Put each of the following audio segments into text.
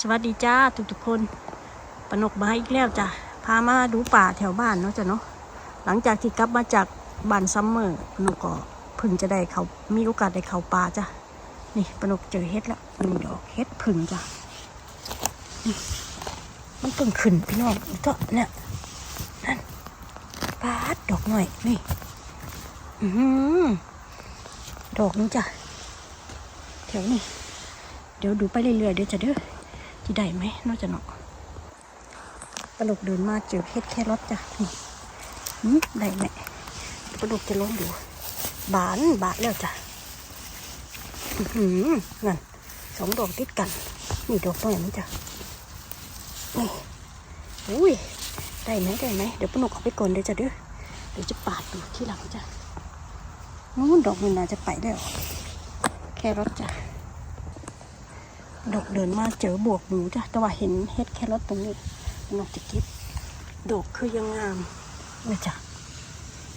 สวัสดีจ้าทุกๆคนปนกมาอีกแล้วจ้ะพามาดูป่าแถวบ้านเนาะจ้ะเนาะหลังจากที่กลับมาจากบ้านซัมเมอร์ปนกก็เพึ่งจะได้เขามีโอกาสได้เข้าป่าจ้ะนี่ปนกเจอเฮ็ดแล้วหนึ่งดอกเฮ็ดผึ่งจ้ะมันเพิ่งขึ้นพี่น้องอีกตัวเนี่ยนั่นปาดดอกหน่อยนี่อือหือดอกนี้จ้ะแถวนี้เดี๋ยวดูไปเรื่อยๆเดี๋ยวจะเด้อ ที่ได้ไหมนอกจากเนาะปลกเดินมาเจอเฮ็ดแค่รถจ้ะนี่ได้ไหมปลกจะลองดูบานบาทแล้วจ้ะอื้อหือนั่นสองดอกติดกันนี่ดอกตัวไหนมันจ้ะนี่อุ้ยได้ไหมได้ไหมเดี๋ยวปลกเอาไปก่อนเดี๋ยวจะเด้อเดี๋ยวจะปาดดูที่หลังจ้ะนู้นดอกมันน่าจะไปแล้วแค่รถจ้ะ ดอกเดินมาเจอบวกหนูจ้ะแต่ว่าเห็นเฮ็ดแครอทตรงนี้นอกจากเก็บดอกคือยังงามเลยจ้ะ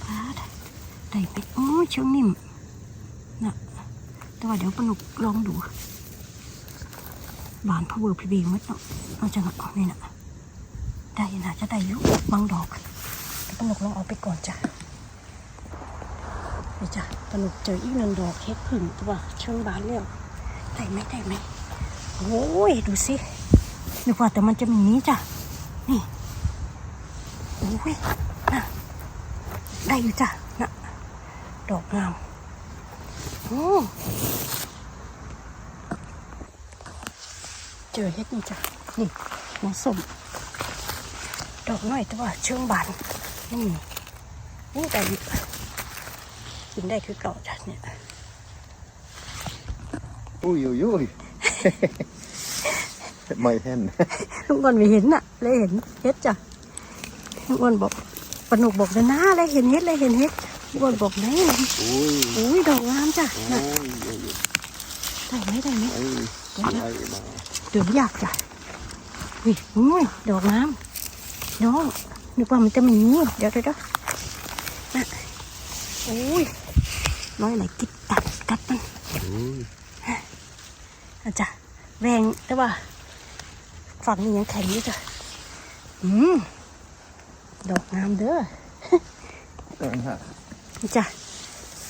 พาดได้ไปโอ้ยเชิงนิ่มนะแต่ว่าเดี๋ยวปนุกลองดูบานพะเวอร์พีบีมัดเนาะเราจะเนาะนี่นะได้นะจะได้อยุบางดอกปนุกลองเอาไปก่อนจ้ะนี่จ้ะปนุกเจออีกหนึ่งดอกเฮ็ดผึ่งตัวเชิงบานแล้วได้ไหมได้ไหม โอ้ยดูสินึกว่าแต่มันจะมีนี้จ้ะ นี่โอ้ยน่ะได้อยู่จ้ะนะดอกงามโอ้เจอเฮ็ดนี่จ้ะ นี่น้องส้มดอกน้อยแต่ว่าเชิงบานนี่นี่ได้อยู่กินได้คือเก่าจ้ะเนี่ยโอ้ยยุย Oj, oj, oj. My hen. ลุงอ้วนไม่เห็นน่ะ เลยเห็นเฮ็ดจ้ะลุงอ้วนบอกปนุกบอกเลยนะเลยเห็นเฮ็ดเลยเห็นเฮ็ดลุงอ้วนบอกไหน Oj, อุ้ยดอกงามจ้ะน่ะ oj, oj, oj. ได้ไหมได้ไหม Oj, nej, nej. เดือดยากจ้ะอุ้ยอุ้ยดอกงามน้องนึกว่ามันจะมีนี้เดี๋ยวเดี๋ยวเดี๋ยวน่ะอุ้ยน้อยไหนกิดตัดกัดมัน Oj. อาจ้ะแรงแต่ว่า ฝั่งนี้ยังแข็งอยู่จ้ะอืมดอกงามเด้อ Den här. นี่จ้ะ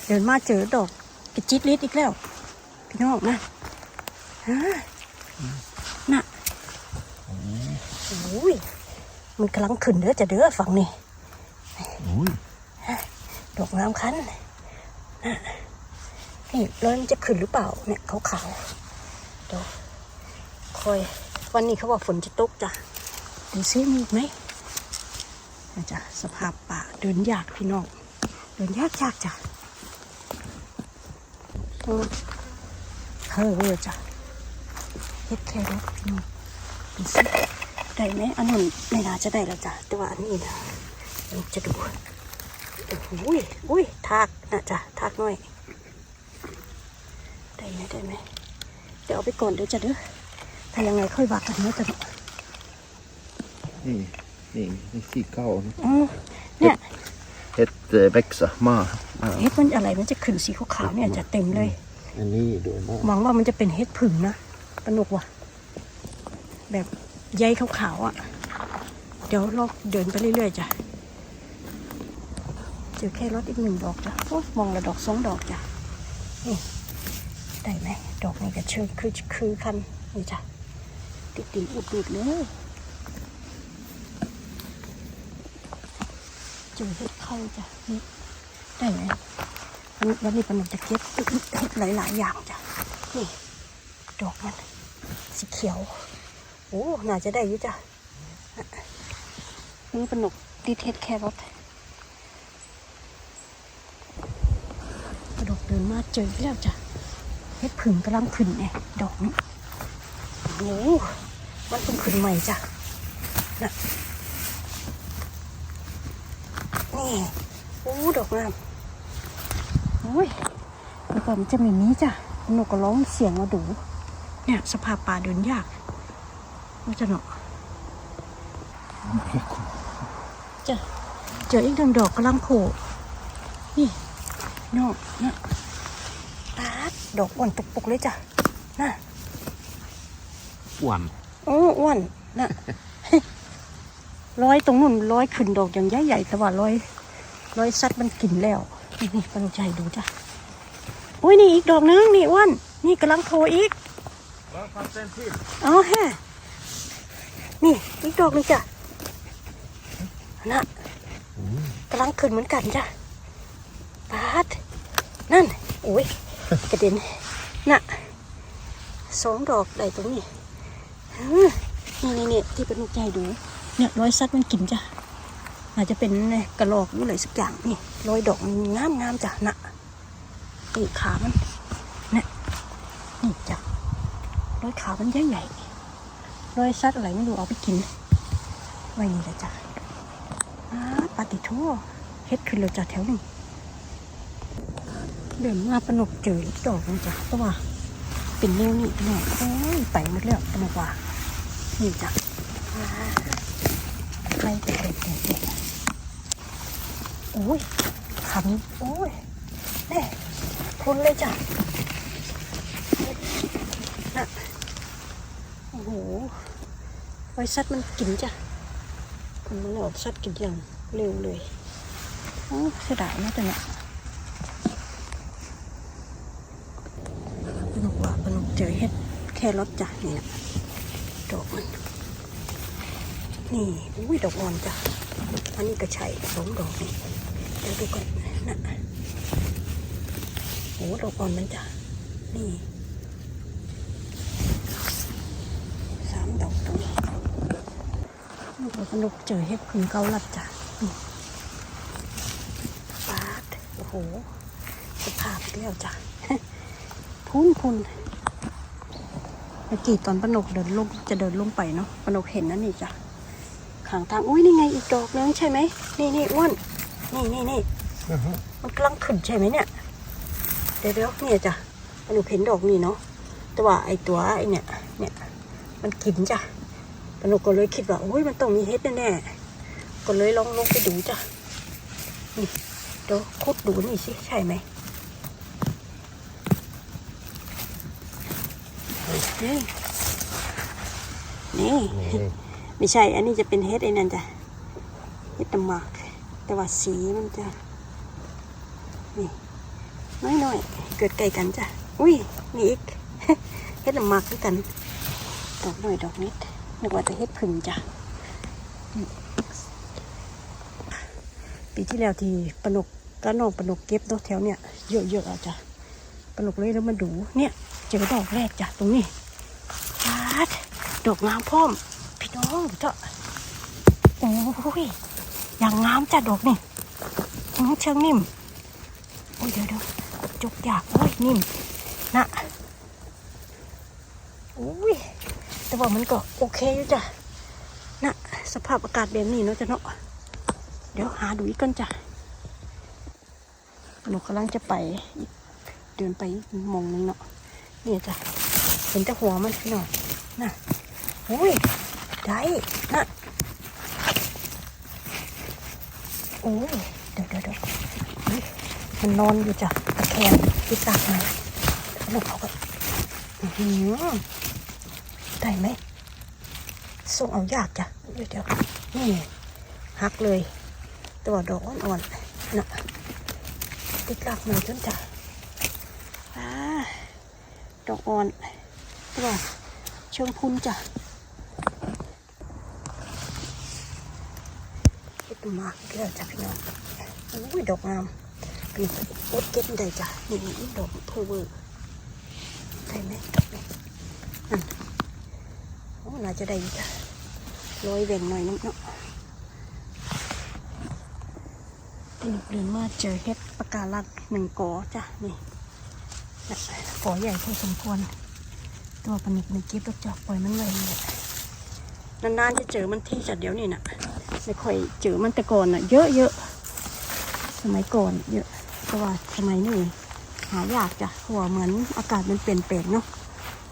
เดินมาเจอดอกกระจิตลิดอีกแล้ว พี่น้องนะฮะน่ะโอ้ยมันกำลังขึ้นเด้อจะเด้อฝั่งนี้ Oj. ดอกงามคันน่ะนี่แล้วมันจะขึ้นหรือเปล่าเนี่ยขาวๆ เดี๋ยวคอย วันนี้เขาว่าฝนจะตกจ้ะดูซิมีอีกไหมนะจ้ะสภาพป่าเดินยากพี่น้องเดินยากยากจ้ะอืมเฮ้อเว้อจ้ะเฮ็ดแค่รถพี่น้องดูสิได้ไหมอันนั้นไม่น่าจะได้แล้วจ้ะแต่ว่าอันนี้นะจะดูโอ้โหอุ้ยอุ้ยทากนะจ้ะทากน้อยได้ไหมได้ไหม เดี๋ยวเอาไปก่อนเดี๋ยวจะเด้อถ้ายังไงค่อยว่ากันเนาะจ้ะเนาะ Nej, nej, nej, kika av. อืมเนี่ย Ett eh, växa. Ma. Ja. เฮ็ดมันอะไรมันจะขึ้นสีขาวๆเนี่ยจะเต็มเลย En ny då. Ma. หวังว่ามันจะเป็นเฮ็ดผึ่งนะสนุกว่ะ แบบใยขาวๆอะ เดี๋ยวเราเดินไปเรื่อยๆจ้ะเจอแค่รถอีกหนึ่งดอกจ้ะโอ้มองละดอกสองดอกจ้ะนี่ ได้ไหมดอกนี้ก็เชิญคือคือคันนี่จ้ะติดติดอุดอุดเลยเจอเฮ็ดเข้าจ้ะนี่ได้ไหมวันนี้วนี่ปนุกจะเก็บเฮ็ดหลายๆอย่างจ้ะนี่ดอกมันสีเขียวโอ้น่าจะได้ยู่จ้ะอะนี่ป็นหนกดีเทสแครอทกระดกเดินมาเจอแล้วจ้ะ เฮ็ดผึ่งกำลังขึ้นไงดอกนี้โอ้มันต้องขึ้นใหม่จ้ะน่ะนี่โอ้ดอกงามโอ้ยแล้วก็มันจะมีนี้จ้ะนกก็ร้องเสียงมาดูเนี่ยสภาพป่าเดินยากมันจะเนาะจะเจออีกหนึ่งดอกกำลังโผล่นี่เนาะนะ ดดอกอ่อนตุกๆเลยจ้ะน่ะ One. เออ้อ้วนน่ะร้อยตรงนู้นร้อยขึ้นดอกอย่างใหญ่ใหญ่ๆแต่ว่าร้อยร้อยซัดมันกินแล้ว นี่นี่ปันใจดูจ้ะโอ้ยนี่อีกดอกนึงนี่อ้วนนี่กำลังโผล่อีกเอาแฮะนี่อีกดอกหนึงจ้ะน่ะกำลังขึ้นเหมือนกันจ้ะปาดนั่นโอ้ย กระเด็นน่ะสองดอกได้ตรงนี้นี่นี่นี่ที่เป็นลูกใจดูเนี่ยร้อยซัดมันกินจ้ะอาจจะเป็นกระหลกหรืออะไรสักอย่างนี่ร้อยดอกงามงามๆจ้ะน่ะนี่ขามันเนี่ยนี่จ้ะร้อยขามันใหญ่ใหญ่ๆรอยซัดอะไรไม่รู้เอาไปกินไว้นี่แหละจ้ะอ้าปาติโทั่วเฮ็ดขึ้นเลยจ้ะแถวนี้ เดินมาประนกเจออีกดอกนึงจ้ะเพราะว่าเป็นแนวนี้พี่น้องโอ้ยไปหมดแล้วประนกว่านี่จ้ะใครเด็กเด็กเด็กโอ้ยขำโอ้ยแน่พ้นเลยจ้ะนะโอ้โหไว้สัตว์มันกินจ้ะมันออกสัตว์กินอย่างเร็วเลยโอ้เสียดายนะแต่เนี่ยปนุกว่าปนุก เจอเห็ดแค่รถจ้ะนี่นะดอกมันนี่อุ้ยดอกอ่อนจ้ะอันนี้ก็ใช่สองดอกนี่เดี๋ยวดูก่อนนะโอ้ดอกอ่อนมันจ้ะนี่สามดอกตรงนี้ลูกสนุกเจอเห็ดพึ่งเกาลัดจ้ะปาดโอ้โหสภาพอีกแล้วจ้ะพุนพุน เมื่อกี้ตอนปนกเดินลงจะเดินลงไปเนาะปนกเห็นนั่นนี่จ้ะขางทางอุ้ยนี่ไงอีกดอกนึงใช่ไหมนี่นี่อ้วนนี่นี่นี่มันกำลังขึ้นใช่ไหมเนี่ยเดี๋ยวเดี๋ยวเนี่ยจ้ะหนูเห็นดอกนี่เนาะแต่ว่าไอตัวไอเนี่ยเนี่ยมันกินจ้ะหนูก็เลยคิดว่าโอ้ยมันต้องมีเห็ดแน่ๆก็เลยลองลงไปดูจ้ะนี่เดี๋ยวคุดดูนี่สิใช่ไหม นี่นี่ไม่ใช่ อันนี้จะเป็นเฮดไอ้นั่นจ้ะเฮดน้ำหมากแต่ว่าสีมันจะนี่น้อยๆเกิดใกล้กันจ้ะอุ้ยนี่อีกเฮดน้ำหมากด้วยกันดอกหน้อยดอกนิดนึกว่าจะเฮ็ดผึ่งจ้ะปีที่แล้วที่ปนกกระนองปนกเก็บดอกแถวเนี่ยเยอะๆอะจ้ะปนกเลยแล้วมาดูเนี่ยเจอดอกแรกจ้ะตรงนี้ ดอกงามพร้อม พี่น้องเจ้าโอ้ยอย่างงามจ้ะดอกนี่เชิงนิ่มโอ้ยเดี๋ยวเดี๋ยวจกอยากโอ้ยนิ่มนะโอ้ยแต่ว่ามันก็โอเคอยู่จ้ะนะสภาพอากาศแบบนี้เนาะจ้ะเนาะเดี๋ยวหาดูอีกก่อนจ้ะหนูกำลังจะไปเดินไปมองนึงเนาะเนี่ยจ้ะเห็นแต่หัวมันพี่น้องน่ะ อ้ยได้นะโอ้ยเดี๋ยวเดี๋ยวเดี๋ยวมันนอนอยู่จ้ะตะแคงที่ตากมาแล้วเขาก็หือได้ไหมส่งเอายากจ้ะเดี๋ยวเดี๋ยวนี่หักเลย ตัวดอกอ่อนๆนะติดกลากมาจนจ้ะอ่าดอกอ่อนตัวชิงพุนจ้ะ เก็บ มาเกเด้อจ้ะพี่น้องอุ้ยดอกงามเป็นอดเก็บได้จ้ะนี่ดอกเพเวอร์ได้ไหมดอกนี้นั่นโอ้น่าจะได้จ้ะโรยแบ่งหน่อยน้ำเนาะเป็นเดินมาเจอเห็ดปะการังหนึ่งกอจ้ะนี่กอใหญ่พอสมควร ตัวปนิกมันเก็บแล้วจ้ะปล่อยมันเลยนี่แหละนานๆจะเจอมันที่จัดเดี๋ยวนี้น่ะ ไม่ค่อยเจอมันแต่ก่อนอะเยอะเยอะสมัยก่อนเยอะแต่ว่าสมัยนี้หายากจ้ะเพราะว่าเหมือนอากาศมันเปลี่ยนแปลงเนาะ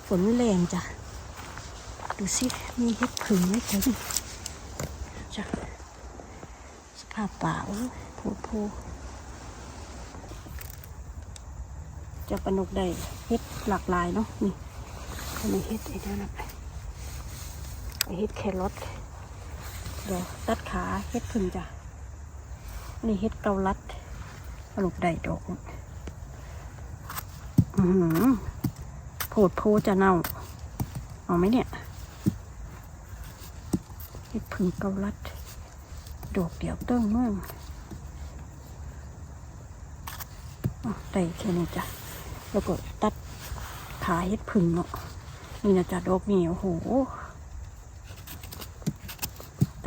ฝนไม่แรงจ้ะดูสิมีเห็ดผึ่งไหมเจ้าจ้ะสภาพป่าโอ้โพโพจะประนกได้เห็ดหลากหลายเนาะนี่ทำไมเห็ดไอ้นั่นน่ะเฮ็ดแครอท เดี๋ยวตัดขาเฮ็ดพึ่งจ้ะนี่เฮ็ดเกาลัดสรุปได้ดอกอือหือโผดโพจะเน่า เอาไหมเนี่ยเฮ็ดพึ่งเกาลัดดอกเดียวเติ้งเมืองอะได้แค่นี้จ้ะแล้วก็ตัดขาเฮ็ดพึ่งเนาะนี่นะจ๊ะดอกนี่โอ้โห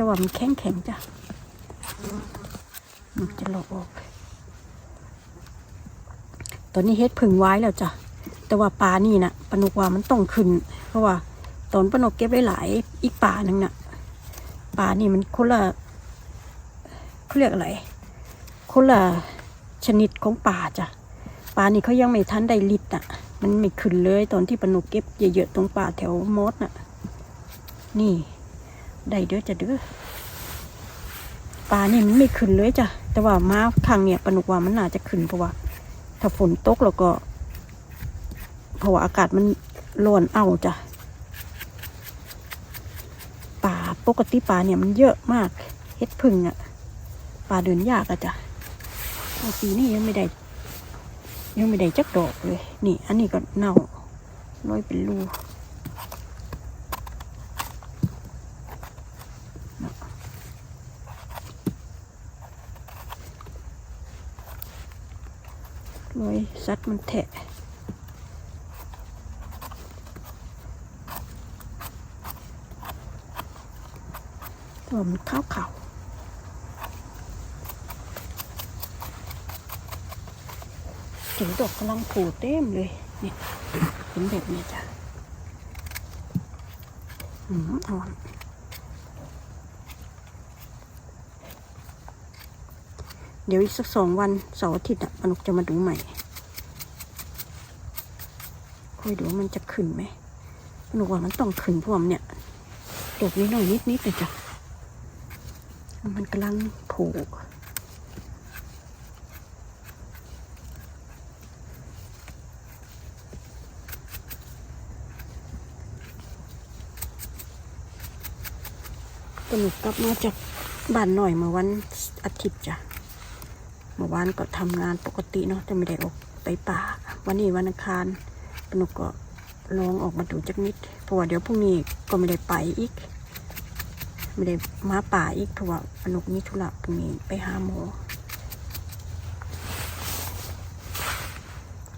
แต่ว่ามันแข็งแข็งจ้ะมันจะหลอกออก ตอนนี้เฮ็ดพึ่งไว้แล้วจ้ะ แต่ว่าปลานี่นะปนุกว่ามันต้องขึ้น เพราะว่าตอนปนกเก็บไว้หลายอีกป่าหนึ่งน่ะปลานี่มันคนละเขาเรียกอะไรคนละชนิดของปลาจ้ะปลานี่เขายังไม่ทันได้ลิดอะ มันไม่ขึ้นเลย ตอนที่ปนุกเก็บเยอะๆตรงป่าแถวมดน่ะ นี่ ได้เด้อจ้ะเด้อปลานี่มันไม่ขึ้นเลยจ้ะแต่ว่ามาครั้งเนี่ยปนุกว่ามันน่าจะขึ้นเพราะว่า ถ้าฝนตกแล้วก็เพราะว่าอากาศมันร้อนเอาจ้ะป่าปกติป่าเนี่ยมันเยอะมากเฮ็ดพึ่งอะป่าเดินยากอะจ้ะปีนี้ยังไม่ได้ ยังไม่ได้จักดอกเลย นี่ อันนี้ก็เน่าร้อยเป็นรู ร้อยซัดมันแทะตัวมันขาวขาวๆถึงดอกกำลังผล่เต็มเลยเนี่ยเห็นแบบนี้จ้ะอืมอ่อนเดี๋ยวอีกสักสองวันเสาร์อาทิตย์อะปนุกจะมาดูใหม่ ค่อยดูว่ามันจะขึ้นไหมปนุกว่ามันต้องขึ้นพวามันเนี่ยดกนิดหน่อยนิดนิดๆเลยจ้ะมันกำลังโผล่สนุกกลับมาจากบ้านหน่อยเมื่อวันอาทิตย์จ้ะ เมื่อวานก็ทำงานปกติเนาะแต่ไม่ได้ออกไปป่า วันนี้วันอังคาร นุกก็ลองออกมาดูจักนิด เพราะว่าเดี๋ยวพรุ่งนี้ก็ไม่ได้ไปอีก ไม่ได้มาป่าอีกเพราะว่าอนุกมีธุระพรุ่งนี้ไปหาหมอ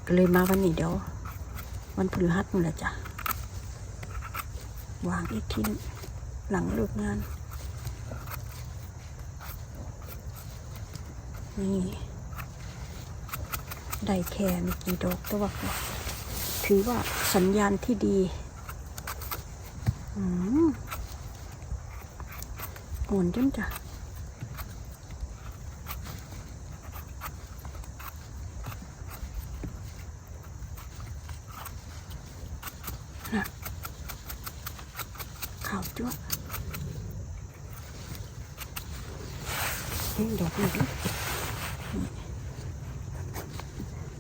ก็เลยมาวันนี้เดี๋ยว วันพฤหัสนี่แหละจ้ะวางอีกทีหนึงหลังเลิกงาน นี่ ได้แค่ม่กี่ดอกต่ว่าก็ ถือว่าสัญญาณที่ดีอืมอ่อนจังจ้ะน่ะขาวจ้วนี่ดอกนี้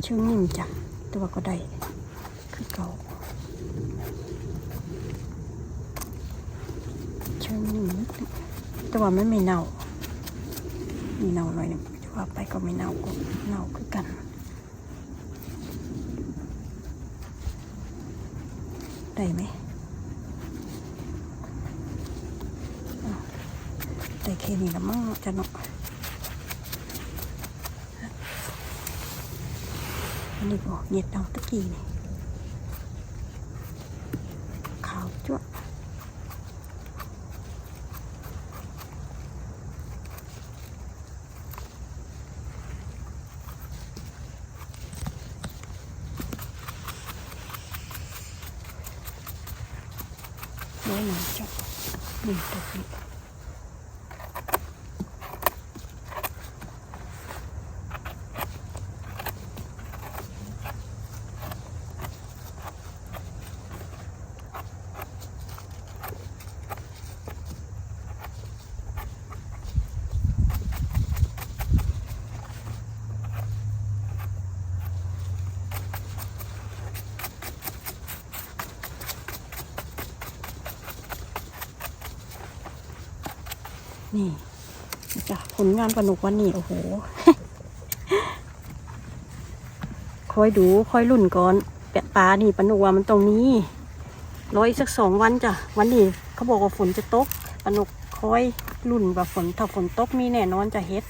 เชื่องนิ่มจ้ะตัวก็ได้ คือเก่าเชื่องนิ่มนิดนึงแต่ว่ามันไม่เน่ามีเน่าหน่อยนึงว่าไปก็ไม่เน่าก็เน่าคือกันได้ไหมอ้าวได้แค่นี้ละมั้งจะเนาะอันนี้บอกเหยียดเอาตะกี้นี่ขาวจ้วะ น้อยหน่ นี่จ้ะผลงานปนุกวันนี้ โอ้โห คอยดูคอยลุ่นก่อนแปะปลานี่ปนุกว่ามันตรงนี้รออีกสักสองวันจ้ะ วันนี้เขาบอกว่าฝนจะตกปนุกคอยลุ่นว่าฝนถ้าฝนตกมีแน่นอนจะเฮ็ด